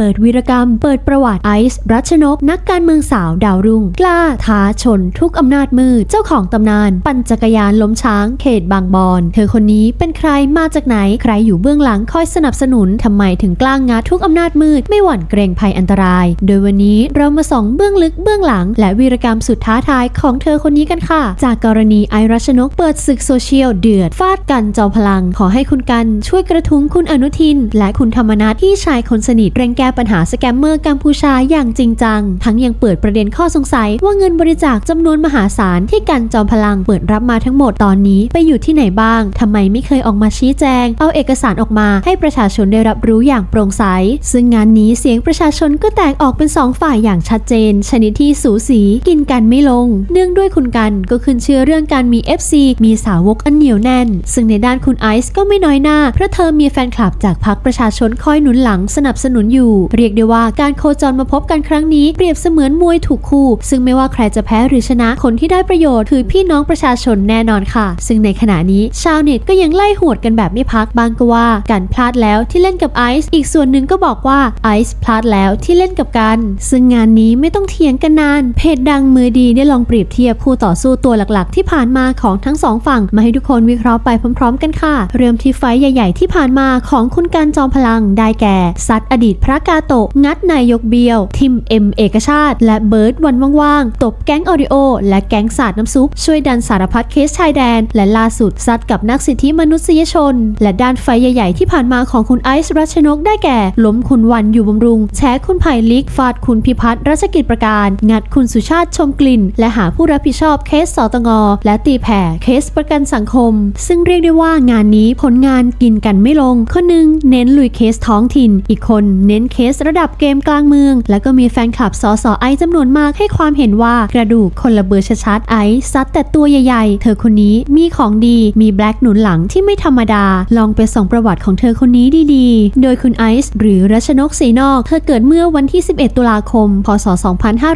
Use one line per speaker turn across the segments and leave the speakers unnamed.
เปิดวีรกรรม เปิดประวัติไอซ์รัชนก นักการเมืองสาวดาวรุ่ง กล้าท้าชนทุกอำนาจมืดเจ้าของตำนาน ปั่นจักรยานล้มช้าง เขตบางบอน เธอคนนี้เป็นใครมาจากไหนใครอยู่เบื้องหลังคอยสนับสนุนทำไมถึงกล้างงัดทุกอำนาจมืดไม่หวั่นเกรงภัยอันตราย โดยวันนี้เรามาส่องเบื้องลึกเบื้องหลัง และวีรกรรมสุดท้าทายของเธอคนนี้กันค่ะ จากกรณีไอรัชนกเปิดศึกโซเชียลเดือดฟาดกันจอมพลัง ขอให้คุณกันช่วยกระทุ้งคุณอนุทิน และคุณธรรมนัฐที่ชายคนสนิทเร่งแก้ก้ปัญหาสแกมเมอร์กัมพูชาอย่างจริงจัง ทั้งยังเปิดประเด็นข้อสงสัย ว่าเงินบริจาคจำนวนมหาศาลที่กันจอมพลังเปิดรับมาทั้งหมดตอนนี้ไปอยู่ที่ไหนบ้างทำไมไม่เคยออกมาชี้แจง เอาเอกสารออกมาให้ประชาชนได้รับรู้อย่างโปร่งใส ซึ่งงานนี้เสียงประชาชนก็แตกออกเป็นสองฝ่ายอย่างชัดเจน ชนิดที่สูสีกินกันไม่ลง เนื่องด้วยคุณกันก็ขึ้นเชื่อเรื่องการมี FC มีสาวกอันเหนียวแน่น ซึ่งในด้านคุณไอซ์ก็ไม่น้อยหน้าเพราะเธอมีแฟนคลับจากพรรคประชาชนคอยหนุนหลังสนับสนุนอยู่เรียกได้ว่าการโคจรมาพบกันครั้งนี้เปรียบเสมือนมวยถูกคู่ ซึ่งไม่ว่าใครจะแพ้หรือชนะคนที่ได้ประโยชน์คือพี่น้องประชาชนแน่นอนค่ะ ซึ่งในขณะนี้ชาวเน็ตก็ยังไล่หวดกันแบบไม่พักบางก็ว่า การพลาดแล้วที่เล่นกับไอซ์อีกส่วนหนึ่งก็บอกว่าไอซ์พลาดแล้วที่เล่นกับกัน ซึ่งงานนี้ไม่ต้องเถียงกันนาน เพจดังมือดีได้ลองเปรียบเทียบคู่ต่อสู้ตัวหลักๆ ที่ผ่านมาของทั้งสองฝั่งมาให้ทุกคนวิเคราะห์ไปพร้อม ๆ กันค่ะ เริ่มที่ไฟใหญ่ ๆ ที่ผ่านมาของคุณการจอมพลังได้แก่ซัดอดีตพระกาโตะ งัดนายยกเบียว ทิมเอ็มเอกชาติ และเบิร์ดวันว่างๆ ตบแก๊งออริโอ และแก๊งสาดน้ำซุป ช่วยดันสารพัดเคสชายแดน และล่าสุดซัดกับนักสิทธิมนุษยชน และด้านไฟใหญ่ๆที่ผ่านมาของคุณไอซ์รัชนกได้แก่ ล้มคุณวันอยู่บำรุงแฉคุณไผ่ลิก ฟาดคุณพิพัฒน์รัชกิจประการ งัดคุณสุชาติชมกลิ่น และหาผู้รับผิดชอบเคสสตงและตีแผ่เคสประกันสังคม ซึ่งเรียกได้ว่างานนี้ผลงานกินกันไม่ลง คนหนึ่งเน้นลุยเคสท้องถิ่น อีกคนเน้นเคสระดับเกมกลางเมือง แล้วก็มีแฟนคลับสอสอไอจำนวนมากให้ความเห็นว่ากระดูกคนละเบอร์ชัดๆไอซัดแต่ตัวใหญ่ๆ เธอคนนี้มีของดีมีแบล็กหนุนหลังที่ไม่ธรรมดา ลองไปส่องประวัติของเธอคนนี้ดีๆ โดยคุณไอซ์หรือรัชนกศรีนอก เธอเกิดเมื่อวันที่ 11 ตุลาคม พศ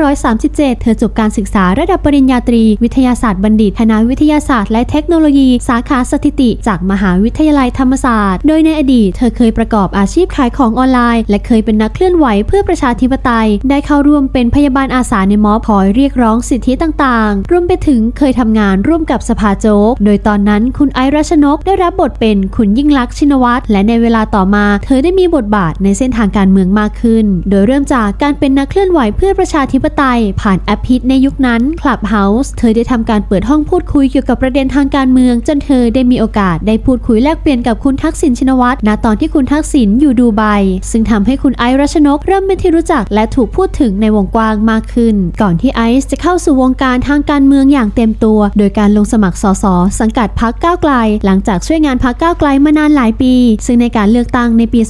2537 เธอจบการศึกษาระดับปริญญาตรี วิทยาศาสตร์บัณฑิตคณะวิทยาศาสตร์และเทคโนโลยี สาขาสถิติ จากมหาวิทยาลัยธรรมศาสตร์ โดยในอดีตเธอเคยประกอบอาชีพขายของออนไลน์ และเคยเป็นนักเคลื่อนไหวเพื่อประชาธิปไตย ได้เข้าร่วมเป็นพยาบาลอาสาในมอบคอยเรียกร้องสิทธิต่างๆ รวมไปถึงเคยทำงานร่วมกับสภาโจ๊ก โดยตอนนั้นคุณไอรัชนกได้รับบทเป็นคุณยิ่งลักษณ์ชินวัตร และในเวลาต่อมา เธอได้มีบทบาทในเส้นทางการเมืองมากขึ้น โดยเริ่มจากการเป็นนักเคลื่อนไหวเพื่อประชาธิปไตย ผ่านแอปพิษในยุคนั้น Clubhouse เธอได้ทำการเปิดห้องพูดคุยเกี่ยวกับประเด็นทางการเมือง จนเธอได้มีโอกาสได้พูดคุยแลกเปลี่ยนกับคุณทักษิณชินวัตรณตอนที่คุณทักษิณอยู่ดูไบซึ่งทำให้คุณไอซ์รัชนกเริ่มเป็นที่รู้จักและถูกพูดถึงในวงกว้างมากขึ้น ก่อนที่ไอซ์จะเข้าสู่วงการทางการเมืองอย่างเต็มตัว โดยการลงสมัครสสสังกัดพรรคก้าวไกล หลังจากช่วยงานพรรคก้าวไกลมานานหลายปี ซึ่งในการเลือกตั้งในปี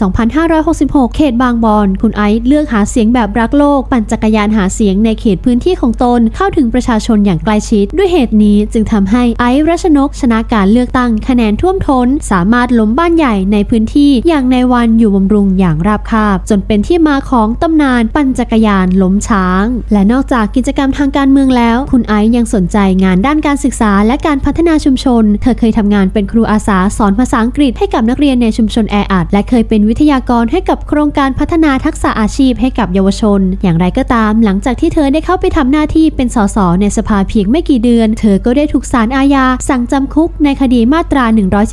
2566 เขตบางบอนคุณไอซ์เลือกหาเสียงแบบรักโลก ปั่นจักรยานหาเสียงในเขตพื้นที่ของตนเข้าถึงประชาชนอย่างใกล้ชิด ด้วยเหตุนี้จึงทำให้ไอซ์รัชนกชนะการเลือกตั้งคะแนนท่วมท้น สามารถล้มบ้านใหญ่ในพื้นที่อย่างในวันอยู่บำรุงอย่างราบคาบจนเป็นที่มาของตำนานปั่นจักรยานล้มช้าง และนอกจากกิจกรรมทางการเมืองแล้ว คุณไอซ์ยังสนใจงานด้านการศึกษาและการพัฒนาชุมชน เธอเคยทำงานเป็นครูอาสาสอนภาษาอังกฤษให้กับนักเรียนในชุมชนแออัดและเคยเป็นวิทยากรให้กับโครงการพัฒนาทักษะอาชีพให้กับเยาวชน อย่างไรก็ตาม หลังจากที่เธอได้เข้าไปทำหน้าที่เป็นสสในสภาเพียงไม่กี่เดือน เธอก็ได้ถูกศาลอาญาสั่งจำคุกในคดีมาตรา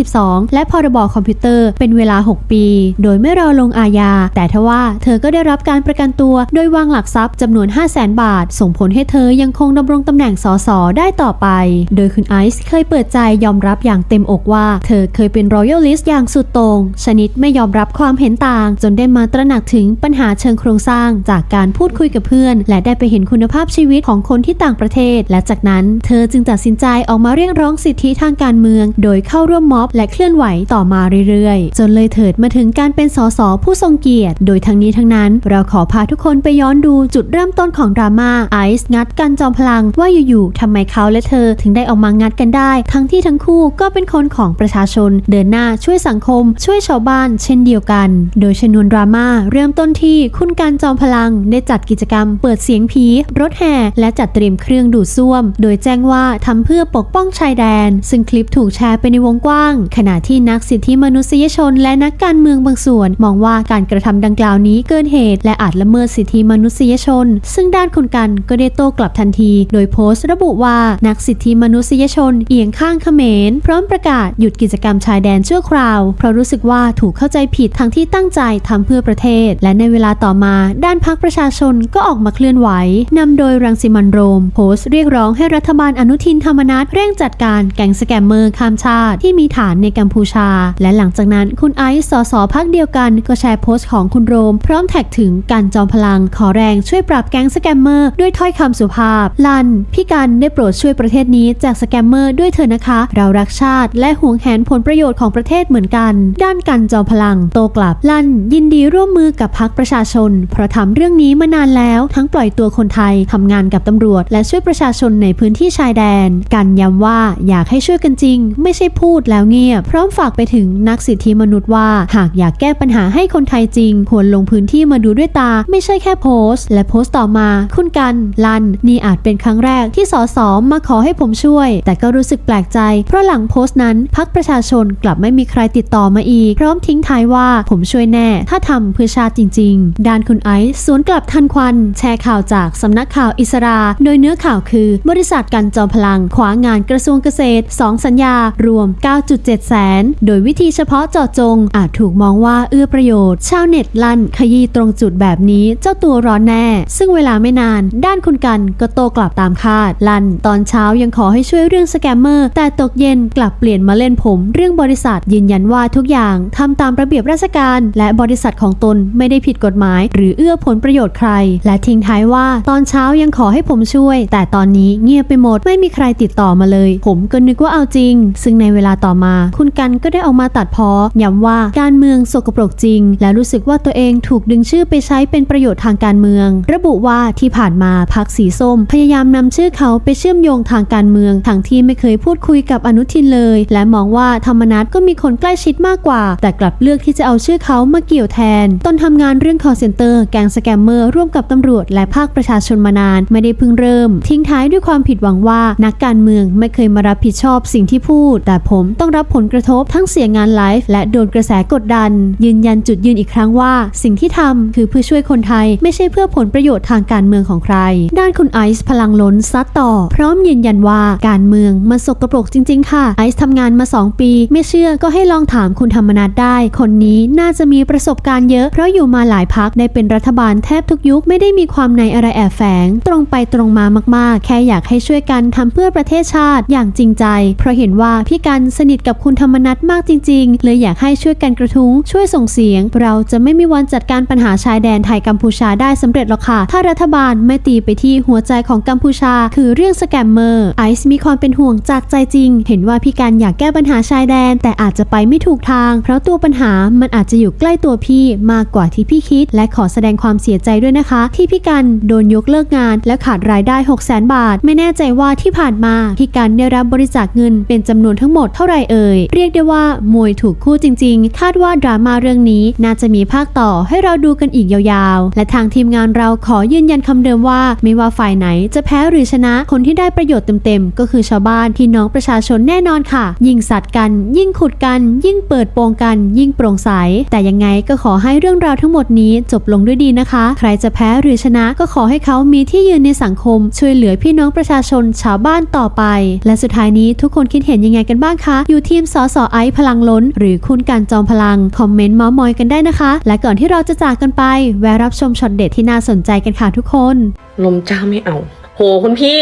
112 และพรบคอมพิวเตอร์เป็นเวลา 6 ปี โดยไม่รอลงอาญาแต่ทว่าเธอก็ได้รับการประกันตัว โดยวางหลักทรัพย์จำนวน 5 0 0แสนบาท ส่งผลให้เธอยังคงดำรงตำแหน่งสสได้ต่อไป โดยคุณไอซ์เคยเปิดใจยอมรับอย่างเต็มอกว่า เธอเคยเป็นรอยัลลิสต์อย่างสุดต่งชนิดไม่ยอมรับความเห็นต่าง จนได้มาตระหนักถึงปัญหาเชิงโครงสร้าง จากการพูดคุยกับเพื่อน และได้ไปเห็นคุณภาพชีวิตของคนที่ต่างประเทศ และจากนั้น เธอจึงตัดสินใจออกมาเรียกร้องสิทธิทางการเมือง โดยเข้าร่วมม็อบ และเคลื่อนไหวต่อมาเรื่อยๆ จนเลยเถิดมาถึงการเป็นสสผู้ทรงเกียรติ โดยทั้งนี้ทั้งนั้น เราขอพาทุกคนไปย้อนดูจุดเริ่มต้นของดราม่าไอซ์งัดกันจอมพลังว่าอยู่ๆทำไมเขาและเธอถึงได้ออกมางัดกันได้ ทั้งที่ทั้งคู่ก็เป็นคนของประชาชน เดินหน้าช่วยสังคม ช่วยชาวบ้าน เช่นเดียวกัน โดยชนวนดราม่าเริ่มต้นที่คุณการจอมพลังได้จัดกิจกรรม เปิดเสียงผี รถแห่และจัดเตรียมเครื่องดูดซ่วม โดยแจ้งว่าทำเพื่อปกป้องชายแดน ซึ่งคลิปถูกแชร์ไปในวงกว้าง ขณะที่นักสิทธิมนุษยชน และนักการเมืองบางส่วน มองว่าการกระทำดังกล่าวาวนี้เกินเหตุและอาจละเมิดสิทธิมนุษยชน ซึ่งด้านคุณกันก็ได้โต้กลับทันที โดยโพสต์ระบุว่านักสิทธิมนุษยชนเอียงข้างเขมร พร้อมประกาศหยุดกิจกรรมชายแดนชั่วคราว เพราะรู้สึกว่าถูกเข้าใจผิดทั้งที่ตั้งใจทำเพื่อประเทศ และในเวลาต่อมา ด้านพรรคประชาชนก็ออกมาเคลื่อนไหวนำโดยรังสิมันโรม โพสต์เรียกร้องให้รัฐบาลอนุทินธรรมนัฐเร่งจัดการแก๊งสแกมเมอร์ข้ามชาติที่มีฐานในกัมพูชา และหลังจากนั้นคุณไอซ์สสพักเดียวกันก็แชร์โพสต์ของคุณโรมพร้อมแท็กถึงการจอมพลังขอแรงช่วยปราบแก๊งสแกมเมอร์ด้วยถ้อยคำสุภาพ ลัน พี่กันได้โปรดช่วยประเทศนี้จากสแกมเมอร์ด้วยเถอะนะคะ เรารักชาติ และห่วงแหนผลประโยชน์ของประเทศเหมือนกัน ด้านกันจอมพลัง โตกลับลัน ยินดีร่วมมือกับพักประชาชน เพราะทำเรื่องนี้มานานแล้ว ทั้งปล่อยตัวคนไทยทำงานกับตำรวจ และช่วยประชาชนในพื้นที่ชายแดน กันย้ำว่าอยากให้ช่วยกันจริง ไม่ใช่พูดแล้วเงียบพร้อมฝากไปถึงนักสิทธิมนุษย์ว่า หากอยากแก้ปัญหาให้คนไทยจริงควรลงพื้นที่มาดูด้วยตา ไม่ใช่แค่โพสต์ และโพสต์ต่อมา คุณกัน ลัน นี่อาจเป็นครั้งแรกที่สสมาขอให้ผมช่วย แต่ก็รู้สึกแปลกใจ เพราะหลังโพสต์นั้นพักประชาชนกลับไม่มีใครติดต่อมาอีก พร้อมทิ้งท้ายว่าผมช่วยแน่ ถ้าทำเพื่อชาติจริง ๆ ด้านคุณไอซ์สวนกลับทันควัน แชร์ข่าวจากสำนักข่าวอิสรา โดยเนื้อข่าวคือ บริษัทกันจอมพลังขวางานกระทรวงเกษตร 2 สัญญา รวม 9.7 แสน โดยวิธีเฉพาะเจาะจง อาจถูกมองว่าเอื้อประโยชน์ ชาวเน็ตลันขยี้ตรงจุดแบบนี้เจ้าตัวร้อนแน่ ซึ่งเวลาไม่นาน ด้านคุณกันก็โตกลับตามคาด ลันตอนเช้ายังขอให้ช่วยเรื่องสแกมเมอร์ แต่ตกเย็นกลับเปลี่ยนมาเล่นผม เรื่องบริษัทยืนยันว่าทุกอย่างทำตามระเบียบราชการ และบริษัทของตนไม่ได้ผิดกฎหมาย หรือเอื้อผลประโยชน์ใคร และทิ้งท้ายว่าตอนเช้ายังขอให้ผมช่วย แต่ตอนนี้เงียบไปหมดไม่มีใครติดต่อมาเลย ผมก็นึกว่าเอาจริง ซึ่งในเวลาต่อมา คุณกันก็ได้ออกมาตัดพ้อย้ำว่าการเมืองสกปรกจริง และรู้สึกว่าตัวเองถูกดึงชื่อไปใช้เป็นประโยชน์ทางการเมือง ระบุว่าที่ผ่านมาพักสีส้ม พยายามนำชื่อเขาไปเชื่อมโยงทางการเมืองทั้งที่ไม่เคยพูดคุยกับอนุทินเลย และมองว่าธรรมนัตก็มีคนใกล้ชิดมากกว่า แต่กลับเลือกที่จะเอาชื่อเขามาเกี่ยวแทน ตนทำงานเรื่อง call center แกงสแกมเมอร์ร่วมกับตำรวจและภาคประชาชนมานาน ไม่ได้เพิ่งเริ่ม ทิ้งท้ายด้วยความผิดหวังว่านักการเมืองไม่เคยมารับผิดชอบสิ่งที่พูด แต่ผมต้องรับผลกระทบทั้งเสียงานไลฟ์และโดนกระแสกดดัน ยืนยันจุดยืนอีกครั้งว่าสิ่งที่ทำคือเพื่อช่วยคนไทย ไม่ใช่เพื่อผลประโยชน์ทางการเมืองของใคร ด้านคุณไอซ์พลังล้นซัดต่อ พร้อมยืนยันว่าการเมืองมันสกปรกจริง ๆ ค่ะ ไอซ์ทำงานมา 2 ปี ไม่เชื่อก็ให้ลองถามคุณธรรมนัฐได้ คนนี้น่าจะมีประสบการณ์เยอะ เพราะอยู่มาหลายพักได้เป็นรัฐบาลแทบทุกยุคไม่ได้มีความในอะไรแอบแฝง ตรงไปตรงมามากๆ แค่อยากให้ช่วยกันทำเพื่อประเทศชาติอย่างจริงใจ เพราะเห็นว่าพี่กันสนิทกับคุณธรรมนัฐมากจริง ๆ เลยอยากให้ช่วยกันกระทุ้งช่วยส่งเสียง เราจะไม่มีวันจัดการปัญหาชายแดนไทยกัมพูชาได้สำเร็จหรอกค่ะ ถ้ารัฐบาลไม่ตีไปที่หัวใจของกัมพูชา คือเรื่องสแกมเมอร์ไอซ์มีความเป็นห่วงจากใจจริง เห็นว่าพี่กันอยากแก้ปัญหาชายแดน แต่อาจจะไปไม่ถูกทาง เพราะตัวปัญหามันอาจจะอยู่ใกล้ตัวพี่มากกว่าที่พี่คิด และขอแสดงความเสียใจด้วยนะคะ ที่พี่กันโดนยกเลิกงาน และขาดรายได้ 6 0 0 0 0 บาท ไม่แน่ใจว่าที่ผ่านมาพี่กันได้รับบริจาคเงินเป็นจำนวนทั้งหมดเท่าไหร่เอ่ยเรียกได้ว่ามวยถูกคู่จริง ๆ คาดว่าดราม่าเรื่องนี้น่าจะมีภาคต่อให้เราดูกันอีกยาวๆ และทางทีมงานเราขอยืนยันคำเดิมว่า ไม่ว่าฝ่ายไหนจะแพ้หรือชนะคนที่ได้ประโยชน์เต็มๆ ก็คือชาวบ้านพี่น้องประชาชนแน่นอนค่ะ ยิ่งสัตว์กัน ยิ่งขุดกัน ยิ่งเปิดโปงกัน ยิ่งโปร่งใส แต่ยังไงก็ขอให้เรื่องราวทั้งหมดนี้จบลงด้วยดีนะคะ ใครจะแพ้หรือชนะก็ขอให้เขามีที่ยืนในสังคม ช่วยเหลือพี่น้องประชาชนชาวบ้านต่อไป และสุดท้ายนี้ทุกคนคิดเห็นยังไงกันบ้างคะ อยู่ทีมสอสอไอซ์พลังล้น หรือคุณการจอมพลัง คอมเมนต์มาส์มอยกันได้นะคะ และก่อนที่เราจะจากกันไป แวะรับชมช็อตเด็ดที่น่าสนใจกันค่ะทุกคน
ลมเจ้าไม่เอา โหคุณพี่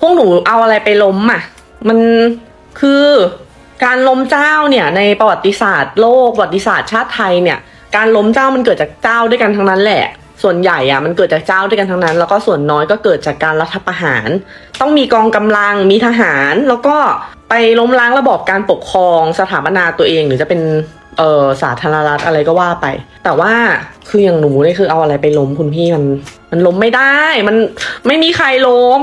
พวกหนูเอาอะไรไปล้มอะ มันคือการล้มเจ้าเนี่ยในประวัติศาสตร์โลกประวัติศาสตร์ชาติไทยเนี่ยการล้มเจ้ามันเกิดจากเจ้าด้วยกันทั้งนั้นแหละ ส่วนใหญ่อะมันเกิดจากเจ้าด้วยกันทั้งนั้น แล้วก็ส่วนน้อยก็เกิดจากการรัฐประหาร ต้องมีกองกำลังมีทหาร แล้วก็ไปล้มล้างระบอบการปกครองสถาปนาตัวเอง หรือจะเป็น เออสาธารณรัฐอะไรก็ว่าไป แต่ว่าคืออย่างหนูเนี่ยคือเอาอะไรไปล้มคุณพี่มัน มันล้มไม่ได้ มันไม่มีใครล้ม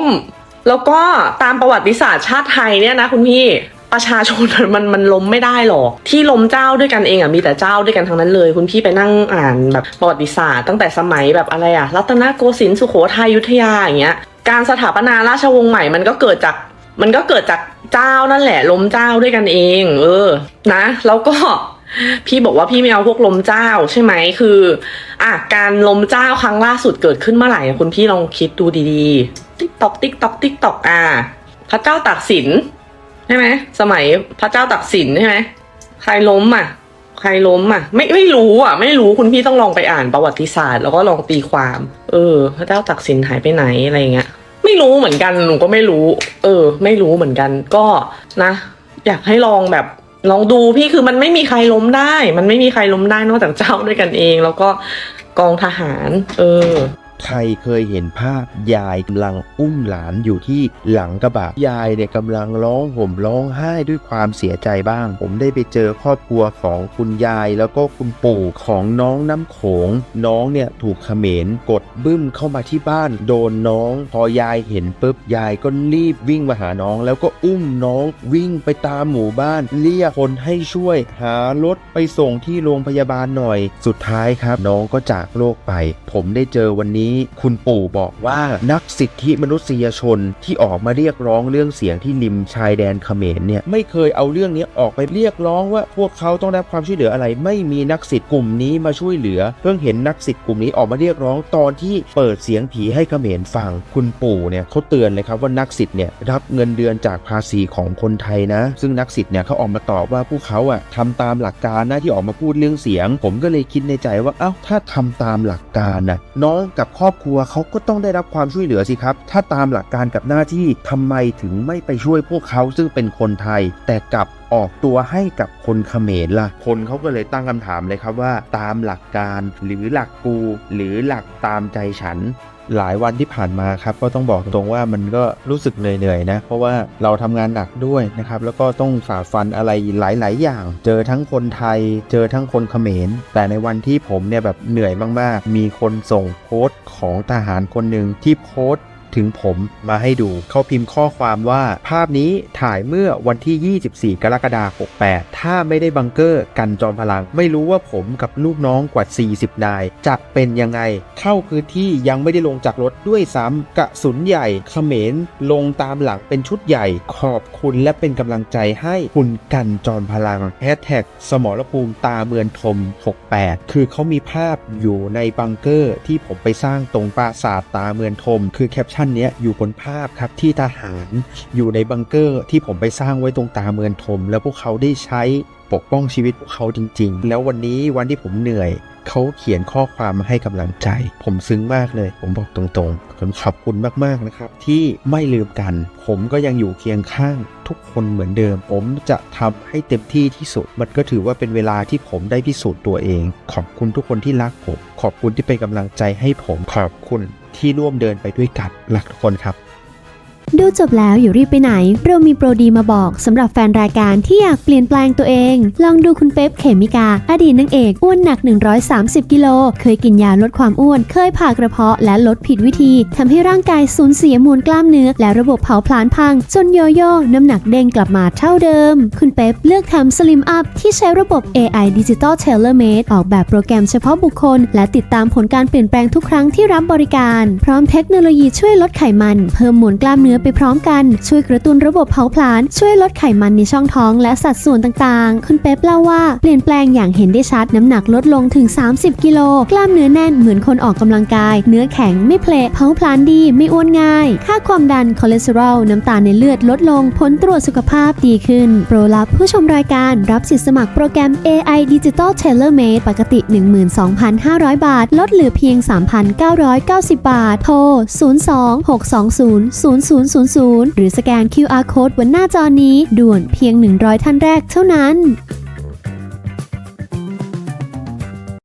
แล้วก็ตามประวัติศาสตร์ชาติไทยเนี่ยนะคุณพี่ประชาชนมันมันล้มไม่ได้หรอก ที่ล้มเจ้าด้วยกันเองอะมีแต่เจ้าด้วยกันทั้งนั้นเลย คุณพี่ไปนั่งอ่านแบบประวัติศาสตร์ตั้งแต่สมัยแบบอะไรอะรัตนโกสินทร์สุโขทัยยุทธยาอย่างเงี้ยการสถาปนาราชวงศ์ใหม่มันก็เกิดจากมันก็เกิดจากเจ้านั่นแหละล้มเจ้าด้วยกันเอง เออนะ แล้วก็ พี่บอกว่าพี่ไม่เอาพวกลมเจ้าใช่ไหมคือ อะการลมเจ้าครั้งล่าสุดเกิดขึ้นเมื่อไหร่คุณพี่ลองคิดดูดีๆติ๊กตอกติ๊กตอกติ๊กตอกอะพระเจ้าตากสินใช่ไหมสมัยพระเจ้าตากสินใช่ไหมใครล้มอะใครล้มอะ ไม่ไม่รู้อะ ไม่รู้คุณพี่ต้องลองไปอ่านประวัติศาสตร์ แล้วก็ลองตีความ เออ พระเจ้าตากสินหายไปไหนอะไรเงี้ยไม่รู้เหมือนกันหนูก็ไม่รู้ เออ ไม่รู้เหมือนกัน ก็นะ อยากให้ลองแบบ ลองดูพี่คือมันไม่มีใครล้มได้ มันไม่มีใครล้มได้นอกจากเจ้าด้วยกันเอง แล้วก็กองทหาร เออ
ใครเคยเห็นภาพยายกำลังอุ้มหลานอยู่ที่หลังกระบะยายเนี่ยกำลังร้องห่มร้องไห้ด้วยความเสียใจบ้าง ผมได้ไปเจอครอบครัวของคุณยายแล้วก็คุณปู่ของน้องน้ำโขง น้องเนี่ยถูกเขมรกดบึ้มเข้ามาที่บ้าน โดนน้อง พอยายเห็นปุ๊บยายก็รีบวิ่งมาหาน้อง แล้วก็อุ้มน้องวิ่งไปตามหมู่บ้าน เรียกคนให้ช่วย หารถไปส่งที่โรงพยาบาลหน่อย สุดท้ายครับ น้องก็จากโลกไป ผมได้เจอวันนี้คุณปู่บอกว่านักสิทธิมนุษยชนที่ออกมาเรียกร้องเรื่องเสียงที่ริมชายแดนเขมรเนี่ยไม่เคยเอาเรื่องนี้ออกไปเรียกร้องว่าพวกเขาต้องได้รับความช่วยเหลืออะไร ไม่มีนักสิทธิกลุ่มนี้มาช่วยเหลือ เพิ่งเห็นนักสิทธิกลุ่มนี้ออกมาเรียกร้องตอนที่เปิดเสียงผีให้เขมรฟังคุณปู่เนี่ยเขาเตือนเลยครับว่านักสิทธิ์เนี่ยรับเงินเดือนจากภาษีของคนไทยนะ ซึ่งนักสิทธิ์เนี่ยเขาออกมาตอบว่าพวกเขาอะทำตามหลักการนะที่ออกมาพูดเรื่องเสียง ผมก็เลยคิดในใจว่าเอ้าถ้าทำตามหลักการนะน้องกับครรอบครัวเขาก็ต้องได้รับความช่วยเหลือสิครับ ถ้าตามหลักการกับหน้าที่ทำไมถึงไม่ไปช่วยพวกเขาซึ่งเป็นคนไทย แต่กลับออกตัวให้กับคนเขมรล่ะ คนเขาก็เลยตั้งคำถามเลยครับว่า ตามหลักการหรือหลักกู หรือหลักตามใจฉัน หลายวันที่ผ่านมาครับก็ต้องบอกตรงๆว่ามันก็รู้สึกเหนื่อยๆนะ เพราะว่าเราทำงานหนักด้วยนะครับ แล้วก็ต้องฝ่าฟันอะไรหลาย ๆ อย่าง เจอทั้งคนไทย เจอทั้งคนเขมร แต่ในวันที่ผมเนี่ยแบบเหนื่อยมากๆ มีคนส่งโพสต์ของทหารคนหนึ่งที่โพสต์ ถึงผมมาให้ดู เขาพิมพ์ข้อความว่าภาพนี้ถ่ายเมื่อวันที่ 24 กรกฎาคม 68 ถ้าไม่ได้บังเกอร์กันจอมพลัง ไม่รู้ว่าผมกับลูกน้องกว่า 40 นาย จะเป็นยังไง เข้าพื้นที่ยังไม่ได้ลงจากรถด้วยซ้ำกระสุนใหญ่เขมรลงตามหลังเป็นชุดใหญ่ ขอบคุณและเป็นกำลังใจให้คุณกันจอมพลังแฮชแท็กสมรภูมิตาเมือนทม 68 คือเขามีภาพอยู่ในบังเกอร์ที่ผมไปสร้างตรงปราสาทตาเมือนทม คือแคปชั่นเนี้อยู่บนภาพครับที่ทหารอยู่ในบังเกอร์ที่ผมไปสร้างไว้ตรงตาเมือนทม แล้วพวกเขาได้ใช้ ปกป้องชีวิตพวกเขาจริง ๆ แล้ววันนี้วันที่ผมเหนื่อยเขาเขียนข้อความมาให้กำลังใจ ผมซึ้งมากเลย ผมบอกตรงๆผมขอบคุณมากๆนะครับ ที่ไม่ลืมกัน ผมก็ยังอยู่เคียงข้างทุกคนเหมือนเดิม ผมจะทำให้เต็มที่ที่สุด มันก็ถือว่าเป็นเวลาที่ผมได้พิสูจน์ตัวเอง ขอบคุณทุกคนที่รักผม ขอบคุณที่เป็นกำลังใจให้ผมขอบคุณที่ร่วมเดินไปด้วยกันรักทุกคนครับ
ดูจบแล้วอย่ารีบไปไหน เรามีโปรดีมาบอกสำหรับแฟนรายการที่อยากเปลี่ยนแปลงตัวเอง ลองดูคุณเป๊ปเขมิกา อดีตนางเอกอ้วนหนัก 130 กิโล เคยกินยาลดความอ้วน เคยผ่ากระเพาะและลดผิดวิธีทำให้ร่างกายสูญเสียมวลกล้ามเนื้อ และระบบเผาผลาญพัง จนโยโย่น้ำหนักเด้งกลับมาเท่าเดิม คุณเป๊ปเลือกทำ Slim Up ที่ใช้ระบบ AI Digital Tailor Made ออกแบบโปรแกรมเฉพาะบุคคล และติดตามผลการเปลี่ยนแปลงทุกครั้งที่รับบริการ พร้อมเทคโนโลยีช่วยลดไขมัน เพิ่มมวลกล้ามเนื้อไปพร้อมกัน ช่วยกระตุ้นระบบเผาผลาญช่วยลดไขมันในช่องท้องและสัดส่วนต่างๆ คุณเป๊ปเล่าว่าเปลี่ยนแปลงอย่างเห็นได้ชัดน้ำหนักลดลงถึง 30 กิโล กล้ามเนื้อแน่นเหมือนคนออกกำลังกาย เนื้อแข็งไม่เพลเผาผลาญดี ไม่อ้วนง่าย ค่าความดันคอเลสเตอรอลน้ำตาลในเลือดลดลงผลตรวจสุขภาพดีขึ้น โปรลับผู้ชมรายการรับสิทธิสมัครโปรแกรม AI Digital Tailor Made ปกติ 12,500 บาท ลดเหลือเพียง 3,990 บาท โทร0000 หรือสแกน QR Code บนหน้าจอนี้ด่วนเพียง 100 ท่านแรกเท่านั้น